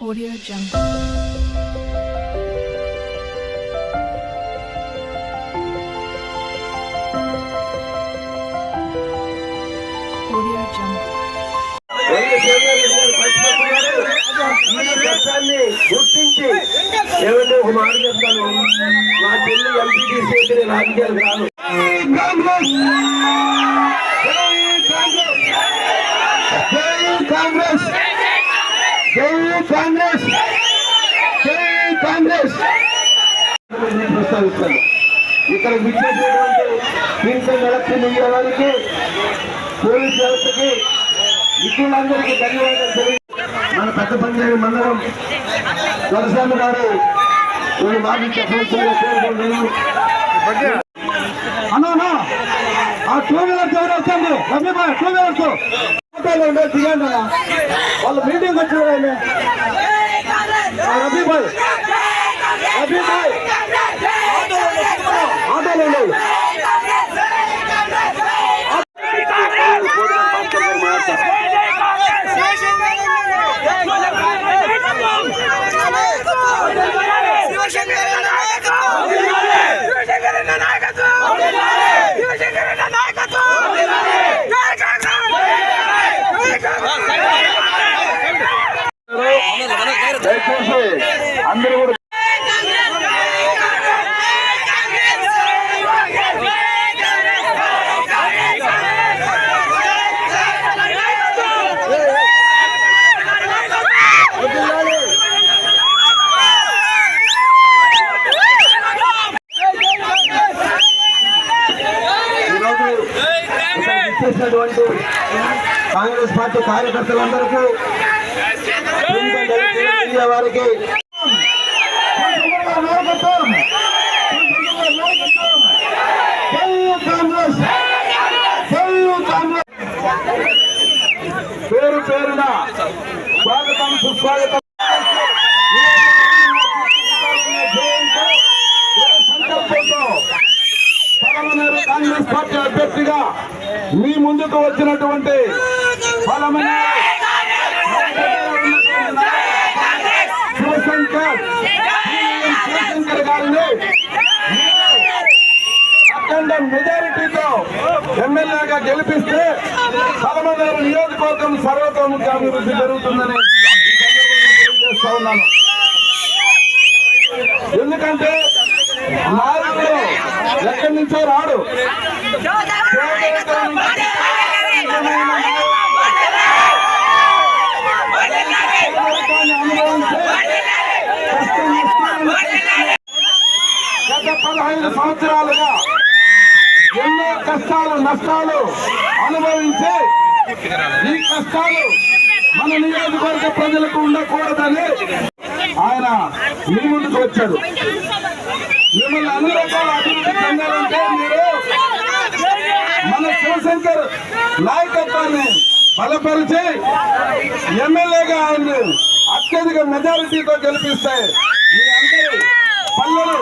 Audio Jungle. Audio Jungle. రెండు senior లీడర్లు పట్టుకుంటున్నారు. ఈ చట్టాన్ని గుర్తించి ఏమంటే ఒక మాట చెప్తాను మా చెల్లి ఎంపీటీసీ అయితే నేను రాజకీయాలు రాను కాంగ్రెస్! జై కాంగ్రెస్! ప్రస్తావిస్తాను. ఇక్కడ విచ్చేసినటువంటి పింఛన్ ఎలక్షన్ ఇవ్వడానికి పోలీస్ వ్యవస్థకి విద్యులందరికీ ధన్యవాదాలు మన పెద్ద పంచాయతీ మండలం దొరస్వామి గారు కొన్ని మాటలు చెప్పవలసిందిగా కోరుకుంటున్నాను ఫోటోలు ఉండే దిగండి అన్న. వాళ్ళు మీటింగ్ భాయ్ రఫీ భాయ్ ఆటోలో ఉండేది ఉన్నటువంటి కాంగ్రెస్ పార్టీ కార్యకర్తలందరికీ వారికి పేరు పేరున స్వాగతం సుస్వాగతం సంకల్పంతో పలమనేరు కాంగ్రెస్ పార్టీ అభ్యర్థిగా మీ ముందుకు వచ్చినటువంటి పలమనేరు శివశంకర్. శివశంకర్ గారిని అఖండ మెజారిటీతో ఎమ్మెల్యేగా గెలిపిస్తే పలమనేరు నియోజకవర్గం సర్వతోముఖ అభివృద్ధి జరుగుతుందని ఈ తెలియజేస్తా ఉన్నాను. ఎందుకంటే నాయకుడు ఎక్కడి నుంచో రాడు. గత పదహైదు సంవత్సరాలుగా ఎన్నో కష్టాలు నష్టాలు అనుభవించి ఈ కష్టాలు మన నియోజకవర్గ ప్రజలకు ఉండకూడదని ఆయన మీ ముందుకు వచ్చాడు. మిమ్మల్ని అన్ని రకాల అభివృద్ధి చెందాలంటే మీరు మన శివశంకర్ నాయకత్వాన్ని బలపరిచి ఎమ్మెల్యేగా ఆయన్ని అత్యధిక మెజారిటీతో గెలిపిస్తే మీ అందరి పల్లెలు